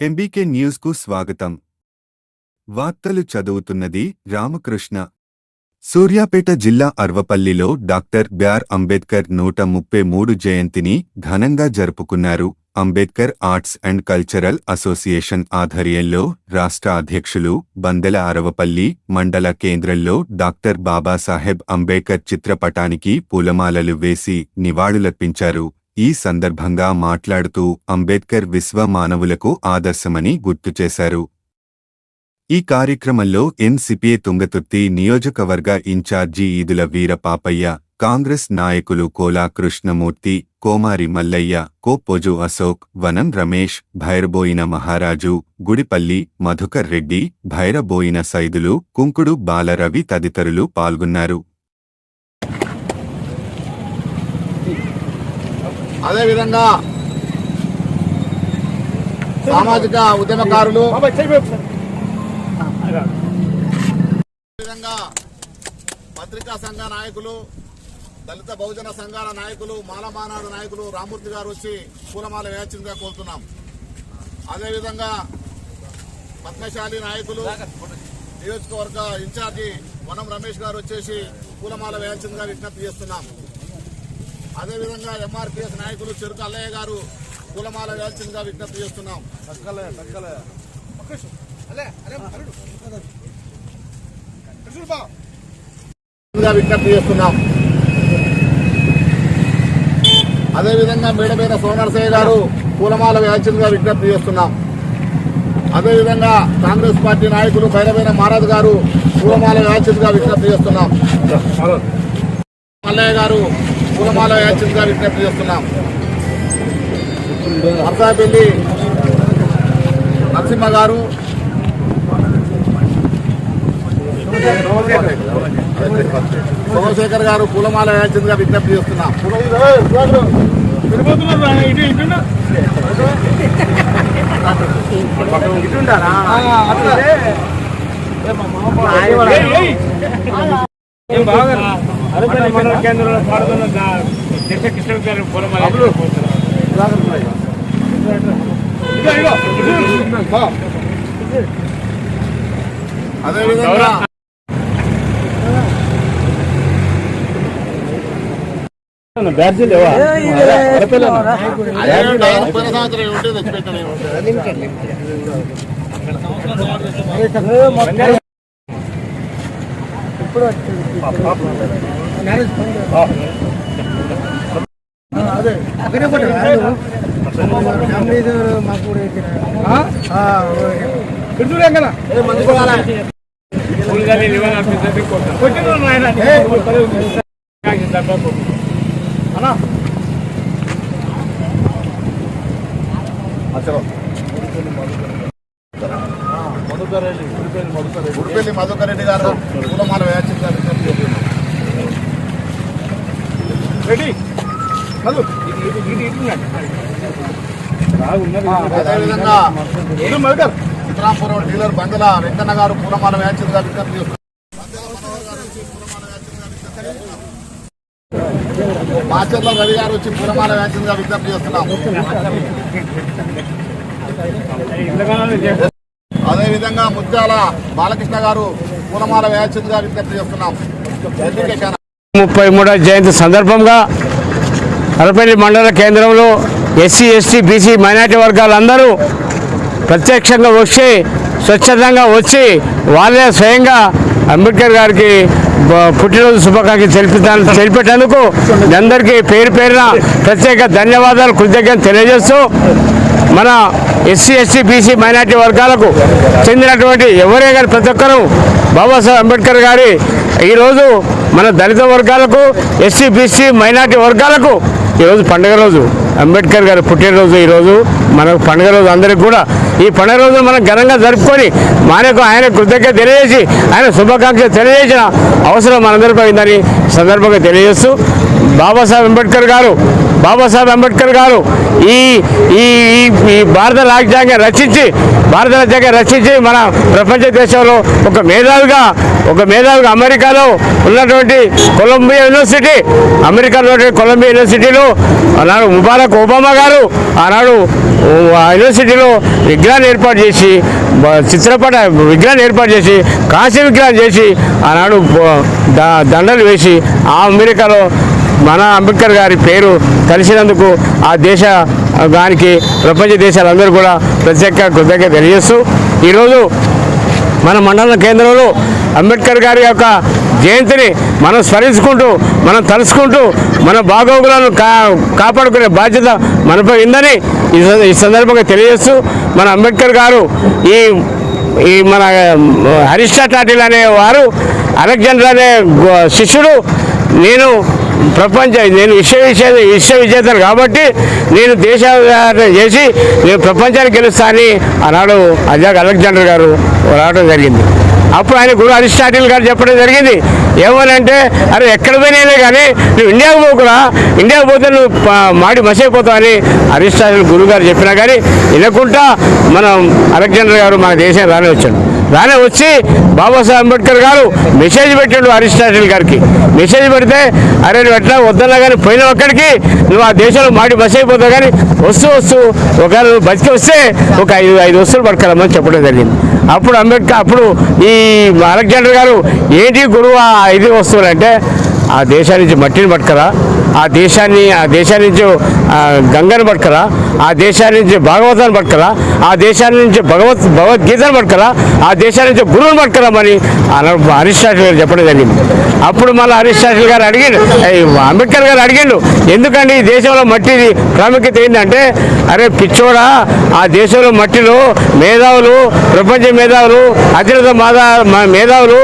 MBK న్యూస్కు స్వాగతం. వార్తలు చదువుతున్నది రామకృష్ణ. సూర్యాపేట జిల్లా అర్వపల్లిలో డాక్టర్ బిఆర్ అంబేద్కర్ నూట ముప్పై మూడు జయంతిని ఘనంగా జరుపుకున్నారు. Ambedkar arts and cultural association ఆధ్వర్యంలో రాష్ట్ర అధ్యక్షులు బందెల అరవపల్లి మండల కేంద్రంలో డాక్టర్ బాబాసాహెబ్ అంబేద్కర్ చిత్రపటానికి పూలమాలలు వేసి నివాళులర్పించారు. ఈ సందర్భంగా మాట్లాడుతూ అంబేద్కర్ విశ్వ మానవులకు ఆదర్శమని గుర్తు చేశారు. ఈ కార్యక్రమంలో ఎన్సిపిఏ తుంగతుర్తి నియోజకవర్గ ఇన్ఛార్జి ఈదుల వీర పాపయ్య కాంగ్రెస్ నాయకులు కోలా కృష్ణమూర్తి కోమారి మల్లయ్య కోప్పొజు అశోక్ వనం రమేష్ భైరబోయిన మహారాజు గుడిపల్లి మధుకర్ రెడ్డి భైరబోయిన సైదులు కుంకుడు బాలరవి తదితరులు పాల్గొన్నారు. అదేవిధంగా సామాజిక ఉద్యమకారులు విధంగా పత్రికా సంఘ నాయకులు దళిత బహుజన సంఘాల నాయకులు మాలమానాడు నాయకులు రామూర్తి గారు వచ్చి పూలమాల వేయాల్సిందిగా కోరుతున్నాం. అదేవిధంగా పద్మశాలి నాయకులు నియోజకవర్గ ఇన్ఛార్జి వనం రమేష్ గారు వచ్చేసి పూలమాల వేయాల్సిందిగా విజ్ఞప్తి చేస్తున్నాం. అదేవిధంగా ఎంఆర్పిఎస్ నాయకులు చెరుకు అల్లయ్య గారు పూలమాల వేయాల్సిందిగా విజ్ఞప్తి చేస్తున్నాం. విజ్ఞప్తి చేస్తున్నాం. అదేవిధంగా మేడమైన సోమనరసయ్య గారు పూలమాల వేయాల్సిందిగా విజ్ఞప్తి చేస్తున్నాం. అదేవిధంగా కాంగ్రెస్ పార్టీ నాయకులు బైరమైన మహారాజ్ గారు పూలమాల వేయాల్సిందిగా విజ్ఞప్తి చేస్తున్నాం. మల్లయ్య గారు పూలమాల వేయాల్సిందిగా విజ్ఞప్తి చేస్తున్నాం. అర్సాపల్లి నరసింహ గారు. సోమశేఖర్ గారు పూలమాల వేయాల్సిందిగా విజ్ఞప్తి చేస్తున్నాం. మండల కేంద్రంలో పాడుతున్న దేశ కృష్ణ గారు అదేవిధంగా బ్యాడ్జీ లేవా తెచ్చిపెట్టాను ఫుల్గానే లివర్ ఆఫీసర్ కొట్టిన ఆయన దెబ్బకు గుడిపల్లి మధుకర్ రెడ్డి గారు పూలమాల విజ్ఞప్తి చేస్తున్నాం రెడీ. మధు అదేవిధంగా డీలర్ బందల వెంకన్న గారు పూలమాల మాచర్ల రవి గారు వచ్చి పూలమాల వేయాల్సిందిగా విజ్ఞప్తి చేస్తున్నాం అదేవిధంగా ముత్యాల బాలకృష్ణ గారు పూలమాల వేయాల్సిందిగా విజ్ఞప్తి చేస్తున్నాం ముప్పై మూడవ జయంతి సందర్భంగా అరపల్లి మండల కేంద్రంలో ఎస్సీ ఎస్టీ బీసీ మైనార్టీ వర్గాలందరూ ప్రత్యక్షంగా వచ్చి స్వచ్ఛందంగా వచ్చి వాళ్ళే స్వయంగా అంబేద్కర్ గారికి పుట్టినరోజు శుభాకాంక్షలు తెలిపితే తెలిపేటందుకు అందరికీ పేరు పేరున ప్రత్యేక ధన్యవాదాలు కృతజ్ఞతలు తెలియజేస్తూ మన ఎస్సీ ఎస్టీ బీసీ మైనార్టీ వర్గాలకు చెందినటువంటి ఎవరే కానీ ప్రతి ఒక్కరూ బాబాసాహెబ్ అంబేద్కర్ గారి ఈరోజు మన దళిత వర్గాలకు ఎస్సీ బీసీ మైనార్టీ వర్గాలకు ఈరోజు పండుగ రోజు. అంబేద్కర్ గారు పుట్టినరోజు ఈరోజు. మనకు పండుగ రోజు అందరికి కూడా. ఈ పండుగ రోజు మనం ఘనంగా జరుపుకొని మనకు ఆయన కృతజ్ఞత తెలియజేసి ఆయన శుభాకాంక్షలు తెలియజేసిన అవసరం మనందరిపై ఉందని సందర్భంగా తెలియజేస్తూ బాబాసాహెబ్ అంబేద్కర్ గారు బాబాసాహెబ్ అంబేద్కర్ గారు ఈ ఈ ఈ- భారత రాజ్యాంగం రచించి భారత రాజ్యాంగం రచించి మన ప్రపంచ దేశంలో ఒక మేధావిగా ఒక మేధావిగా అమెరికాలో ఉన్నటువంటి కొలంబియా యూనివర్సిటీ అమెరికాలో కొలంబియా యూనివర్సిటీలో ఆనాడు ముబారక్ ఒబామా గారు ఆనాడు ఆ యూనివర్సిటీలో విగ్రహాన్ని ఏర్పాటు చేసి చిత్రపట విగ్రహాన్ని ఏర్పాటు చేసి కాశీ విగ్రహం చేసి ఆనాడు దండలు వేసి ఆ అమెరికాలో మన అంబేద్కర్ గారి పేరు కలిసినందుకు ఆ దేశ దానికి ప్రపంచ దేశాలందరూ కూడా ప్రత్యేక కృతజ్ఞత తెలియజేస్తూ ఈరోజు మన మండల కేంద్రంలో అంబేద్కర్ గారి యొక్క జయంతిని మనం స్మరించుకుంటూ మనం తలుసుకుంటూ మన బాగోగులను కా కాపాడుకునే బాధ్యత మనపై ఉందని ఈ ఈ సందర్భంగా తెలియజేస్తూ మన అంబేద్కర్ గారు ఈ ఈ మన అరిస్టాటాటిల్ అనే వారు అలెగ్జాండర్ అనే శిష్యుడు నేను ప్రపంచ నేను విశ్వ విషయ విశ్వ విజేతను కాబట్టి నేను దేశ చేసి నేను ప్రపంచానికి గెలుస్తా అని ఆనాడు అజాక్ అలెగ్జాండర్ గారు. రావడం జరిగింది. అప్పుడు ఆయన గురు అరిస్టాటిల్ గారు చెప్పడం జరిగింది. ఏమనంటే అరే ఎక్కడ పోయినా కానీ నువ్వు ఇండియాకు పోకురా. ఇండియాకు పోతే నువ్వు మాడి మసైపోతావు అని అరిస్టాటిల్ గురువు గారు చెప్పినా కానీ వినకుండా మనం అలెగ్జాండర్ గారు మన దేశం రాని వచ్చాడు. దానే వచ్చి బాబాసాహెబ్ అంబేద్కర్ గారు మెసేజ్ పెట్టాడు అరిస్టాటిల్ గారికి. మెసేజ్ పెడితే అరే నువ్వు ఎట్లా వద్దన్నా కానీ పోయిన ఒక్కడికి నువ్వు ఆ దేశంలో మాడి బస్ అయిపోతావు కానీ వస్తూ వస్తూ ఒకవేళ నువ్వు బతికి వస్తే ఒక ఐదు ఐదు వస్తువులు పట్టుకెళ్ళమని చెప్పడం జరిగింది. అప్పుడు అంబేద్కర్ అప్పుడు ఈ అలెగ్జాండర్ గారు ఏంటి గురువు ఆ ఐదు వస్తువులు అంటే ఆ దేశాన్ని నుంచి మట్టిని పట్టుకరా. ఆ దేశాన్ని ఆ దేశాన్ని నుంచి గంగను పట్టుకరా. ఆ దేశాన్ని నుంచి భాగవతాన్ని పట్టుకరా. ఆ దేశాన్ని నుంచి భగవత్ భగవద్గీతను పట్టుకరా. ఆ దేశాన్ని నుంచి గురువుని పట్టుకరామని అలా అరిస్టాటిల్ గారు చెప్పడం జరిగింది. అప్పుడు మళ్ళీ అరిస్టాటిల్ గారు అడిగిండు. అంబేద్కర్ గారు అడిగిండు. ఎందుకండి ఈ దేశంలో మట్టి ప్రాముఖ్యత ఏంటంటే అరే పిచ్చోడా ఆ దేశంలో మట్టిలో మేధావులు ప్రపంచ మేధావులు అతిరథ మాదా మేధావులు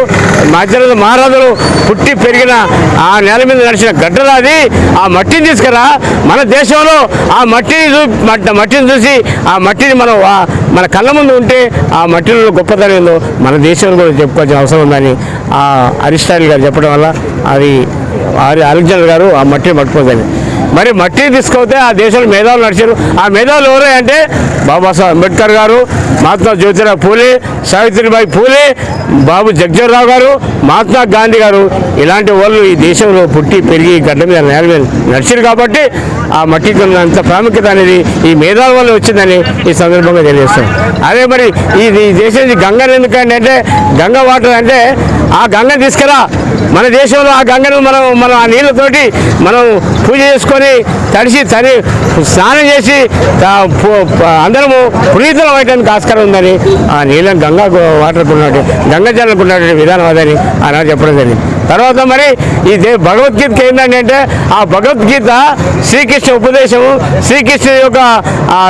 మధ్యలో మహారాజులు పుట్టి పెరిగిన ఆ నేల మీద నడిచిన గడ్డలాది ఆ మట్టిని తీసుకురా. మన దేశంలో ఆ మట్టిని చూ మట్టిని చూసి ఆ మట్టిని మనం మన కళ్ళ ముందు ఉంటే ఆ మట్టిలో గొప్పతనం ఏందో మన దేశంలో కూడా చెప్పుకోవాల్సిన అవసరం ఉందని ఆ అరిస్టాయిల్ గారు చెప్పడం వల్ల అది ఆరి అలెగ్జాండర్ గారు ఆ మట్టిని పట్టుకోదండి మరి మట్టిని తీసుకొస్తే ఆ దేశంలో మేధావులు నడిచారు. ఆ మేధావులు ఎవరు అంటే బాబాసాహెబ్ అంబేద్కర్ గారు మహాత్మా జ్యోతిరావు పూలే సావిత్రిబాయి పూలే బాబు జగ్జీవనరావు గారు మహాత్మా గాంధీ గారు. ఇలాంటి వాళ్ళు ఈ దేశంలో పుట్టి పెరిగి గడ్డ మీద నేల మీద నడిచారు కాబట్టి ఆ మట్టికి ఉన్నంత ప్రాముఖ్యత అనేది ఈ మేధావుల వల్ల వచ్చిందని ఈ సందర్భంగా తెలియజేస్తాం అదే మరి ఈ దేశం నుంచి గంగను ఎందుకంటే అంటే గంగ వాటర్ అంటే ఆ గంగ తీసుకురా. మన దేశంలో ఆ గంగను మనం మనం ఆ నీళ్ళతోటి మనం పూజ చేసుకొని తడిసి తడి స్నానం చేసి అందరము పునీతులం అయ్యడానికి ఆస్కారం ఉందని ఆ నీళ్ళని గంగా వాటర్ వాటర్కు ఉన్నట్టు గంగా ఉన్నటువంటి విధానం అదని ఆనాడు చెప్పడం జరిగింది. తర్వాత మరి ఈ దే- భగవద్గీతకి ఏంటంటే ఆ భగవద్గీత శ్రీకృష్ణ ఉపదేశము శ్రీకృష్ణుడు యొక్క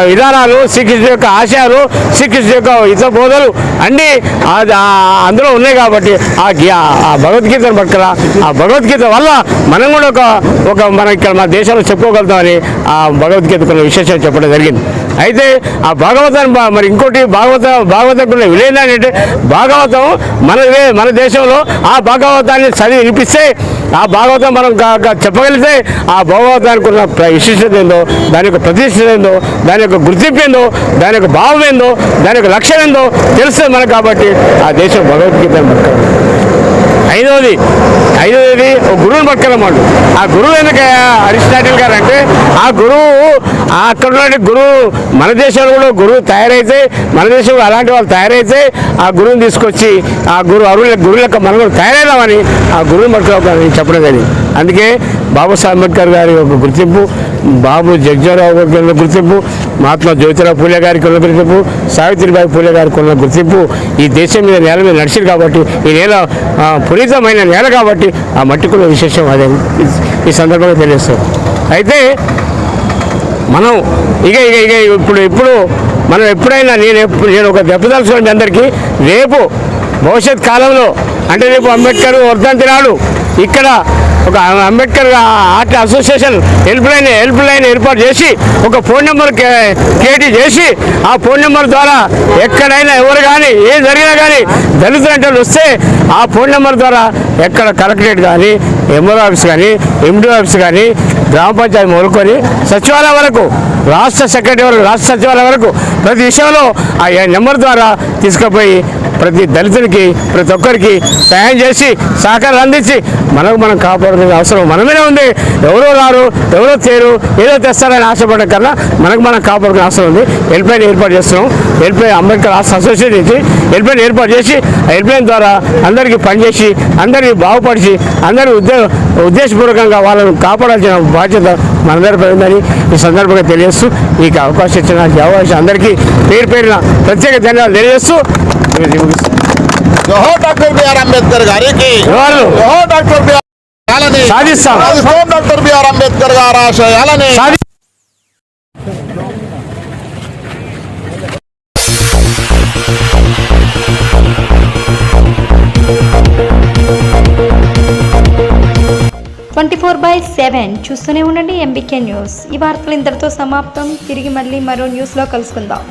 విధానాలు శ్రీకృష్ణ యొక్క ఆశయాలు శ్రీకృష్ణ యొక్క ఇత బోధలు అన్నీ అది ఆ- అందులో ఉన్నాయి కాబట్టి ఆ గి- ఆ భగవద్గీతను పట్టుకురా ఆ భగవద్గీత వల్ల మనం కూడా ఒక ఒక మన ఇక్కడ మన దేశం దేశంలో చెప్పుకోగలుగుతామని ఆ భగవద్గీత కొన్ని విశేషాలు చెప్పడం జరిగింది. అయితే ఆ భాగవతాన్ని మరి ఇంకోటి భాగవత భాగవతం విలేజ్ అంటే భాగవతం మన మన దేశంలో ఆ భాగవతాన్ని చదివి వినిపిస్తే ఆ భాగవతం మనం చెప్పగలిగితే ఆ భాగవతానికి ఉన్న విశిష్టత ఏందో దాని యొక్క ప్రతిష్ఠత ఏందో దాని యొక్క గుర్తింపు ఏందో దాని యొక్క భావం ఏందో దాని యొక్క లక్ష్యం ఏందో తెలుస్తుంది మనకు కాబట్టి ఆ దేశం భగవద్గీత మనకు. ఐదవది ఐదవది ఒక గురువుని పట్టుకెళ్ళమాడు ఆ గురువు ఎందుకు అరిస్టాటిల్ గారు అంటే ఆ గురువు ఆ అక్కడ ఉన్నటువంటి గురువు మన దేశంలో కూడా గురువు తయారైతే మన దేశంలో అలాంటి వాళ్ళు తయారైతే ఆ గురువుని తీసుకొచ్చి ఆ గురువు అరువుల గురువు యొక్క మనం కూడా తయారైదామని ఆ గురువుని పట్టుకోవాలని చెప్పడం కానీ అందుకే బాబాసాహెబ్ అంబేద్కర్ గారి యొక్క గుర్తింపు బాబు జగ్జారావు గారి గుర్తింపు మహాత్మా జ్యోతిరావు పూలే గారికి ఉన్న గుర్తింపు సావిత్రిబాయి పూలే గారికి ఉన్న గుర్తింపు ఈ దేశం మీద నేల మీద నడిచింది కాబట్టి ఈ నేల పునీతమైన నేల కాబట్టి ఆ మట్టికున్న విశేషం అదే. ఈ- సందర్భంగా తెలియస్తాం అయితే మనం ఇక ఇక ఇక ఇప్పుడు ఇప్పుడు మనం ఎప్పుడైనా నేను ఎప్పుడు నేను ఒక దెబ్బతలుచుకోండి అందరికీ రేపు భవిష్యత్ కాలంలో అంటే రేపు అంబేద్కర్ వర్ధంతి నాడు ఇక్కడ ఒక Ambedkar art association helpline helpline ఏర్పాటు చేసి ఒక ఫోన్ నెంబర్ క్రియేట్ చేసి ఆ ఫోన్ నెంబర్ ద్వారా ఎక్కడైనా ఎవరు కానీ ఏం జరిగినా కానీ దళితులు అంటే వాళ్ళు వస్తే ఆ ఫోన్ నెంబర్ ద్వారా ఎక్కడ కలెక్టరేట్ కానీ ఎంఆర్ ఆఫీస్ కానీ ఎండి ఆఫీస్ కానీ గ్రామ పంచాయతీ మొదలుకొని సచివాలయం వరకు రాష్ట్ర సెక్రటరీ వరకు రాష్ట్ర సచివాలయం వరకు ప్రతి విషయంలో ఆ నెంబర్ ద్వారా తీసుకుపోయి ప్రతి దళితునికి ప్రతి ఒక్కరికి సహాయం చేసి సహకారం అందించి మనకు మనం కాపాడు కాపాడుకునే అవసరం మనమేనే ఉంది ఎవరో రారు ఎవరో తేరు ఏదో తెస్తారని ఆశపడడం కన్నా మనకు మనం కాపాడుకునే అవసరం ఉంది హెల్ప్లైన్ ఏర్పాటు చేస్తున్నాం హెల్ప్లైన్ అంబేద్కర్ రాష్ట్ర అసోసియేషన్ హెల్ప్లైన్ ఏర్పాటు చేసి హెల్ప్లైన్ ద్వారా అందరికీ పనిచేసి అందరికీ బాగుపరిచి అందరి ఉద్దే ఉద్దేశపూర్వకంగా వాళ్ళను కాపాడాల్సిన బాధ్యత మనందరిపై ఉందని ఈ సందర్భంగా తెలియజేస్తూ ఈ అవకాశం ఇచ్చిన అవకాశం అందరికీ పేరు పేరున ప్రత్యేక ధన్యవాదాలు తెలియజేస్తూ. జోహర్ డాక్టర్ బిఆర్ అంబేద్కర్ గారికి. జోహర్ డాక్టర్ బిఆర్ ఆశయాలని సాధిస్తాం. డాక్టర్ బిఆర్ అంబేద్కర్ గారి ఆశయాలని. ట్వంటీ ఫోర్ బై సెవెన్ చూస్తూనే ఉండండి ఎంబీకే న్యూస్. ఈ వార్తలు ఇంతటితో సమాప్తం. తిరిగి మళ్ళీ మరో న్యూస్లో కలుసుకుందాం.